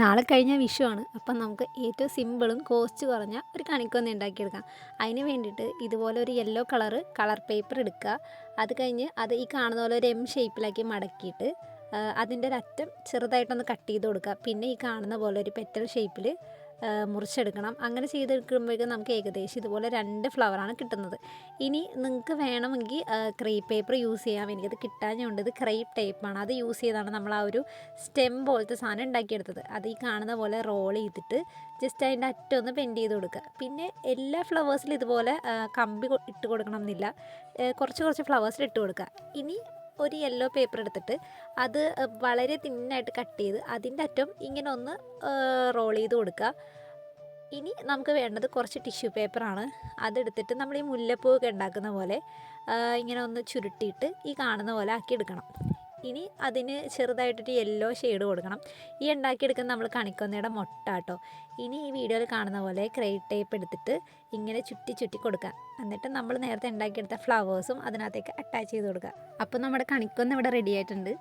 നാളെ കഴിഞ്ഞ വിഷുവാണ് അപ്പം നമുക്ക് ഏറ്റവും സിമ്പിളും കോസ്റ്റ് കുറഞ്ഞ ഒരു കണിക്കൊന്ന ഉണ്ടാക്കിയെടുക്കാം. അതിന് വേണ്ടിയിട്ട് ഇതുപോലെ ഒരു യെല്ലോ കളറ് കളർ പേപ്പർ എടുക്കുക. അത് കഴിഞ്ഞ് അത് ഈ കാണുന്ന പോലെ ഒരു എം ഷേപ്പിലാക്കി മടക്കിയിട്ട് അതിന്റെ ഒരറ്റം ചെറുതായിട്ടൊന്ന് കട്ട് ചെയ്ത് കൊടുക്കുക. പിന്നെ ഈ കാണുന്ന പോലെ ഒരു പെറ്റൽ ഷേപ്പിൽ മുറിച്ചെടുക്കണം. അങ്ങനെ ചെയ്തെടുക്കുമ്പോഴേക്കും നമുക്ക് ഏകദേശം ഇതുപോലെ രണ്ട് ഫ്ലവറാണ് കിട്ടുന്നത്. ഇനി നിങ്ങൾക്ക് വേണമെങ്കിൽ ക്രേപ്പ് പേപ്പർ യൂസ് ചെയ്യാം. എനിക്കത് കിട്ടാഞ്ഞുകൊണ്ട് ഇത് ക്രേപ്പ് ടേപ്പാണ് അത് യൂസ് ചെയ്താണ് നമ്മൾ ആ ഒരു സ്റ്റെം പോലത്തെ സാധനം ഉണ്ടാക്കിയെടുത്തത്. അത് ഈ കാണുന്ന പോലെ റോൾ ചെയ്തിട്ട് ജസ്റ്റ് അതിന്റെ അറ്റം ഒന്ന് പെൻഡ് ചെയ്ത് കൊടുക്കുക. പിന്നെ എല്ലാ ഫ്ലവേഴ്സിലും ഇതുപോലെ കമ്പി ഇട്ട് കൊടുക്കണം എന്നില്ല കുറച്ച് കുറച്ച് ഫ്ലവേഴ്സിൽ ഇട്ട് കൊടുക്കുക. ഇനി ഒരു യെല്ലോ പേപ്പർ എടുത്തിട്ട് അത് വളരെ തിന്നായിട്ട് കട്ട് ചെയ്ത് അതിന്റെ അറ്റം ഇങ്ങനെ ഒന്ന് റോൾ ചെയ്ത് കൊടുക്കുക. ഇനി നമുക്ക് വേണ്ടത് കുറച്ച് ടിഷ്യൂ പേപ്പറാണ് അതെടുത്തിട്ട് നമ്മൾ ഈ മുല്ലപ്പൂവൊക്കെ ഉണ്ടാക്കുന്ന പോലെ ഇങ്ങനെ ഒന്ന് ചുരുട്ടിയിട്ട് ഈ കാണുന്ന പോലെ ആക്കിയെടുക്കണം ഇനി അതിന് ചെറുതായിട്ടൊരു യെല്ലോ ഷെയ്ഡ് കൊടുക്കണം. ഈ ഉണ്ടാക്കിയെടുക്കുന്ന നമ്മൾ കണിക്കൊന്നയുടെ മുട്ട കേട്ടോ ഇനി ഈ വീഡിയോയിൽ കാണുന്ന പോലെ ക്രേറ്റ് ടേപ്പ് എടുത്തിട്ട് ഇങ്ങനെ ചുറ്റി ചുറ്റി കൊടുക്കുക. എന്നിട്ട് നമ്മൾ നേരത്തെ ഉണ്ടാക്കിയെടുത്ത ഫ്ലവേഴ്സും അതിനകത്തേക്ക് അറ്റാച്ച് ചെയ്ത് കൊടുക്കുക. അപ്പോൾ നമ്മുടെ കണിക്കൊന്ന ഇവിടെ റെഡി ആയിട്ടുണ്ട്.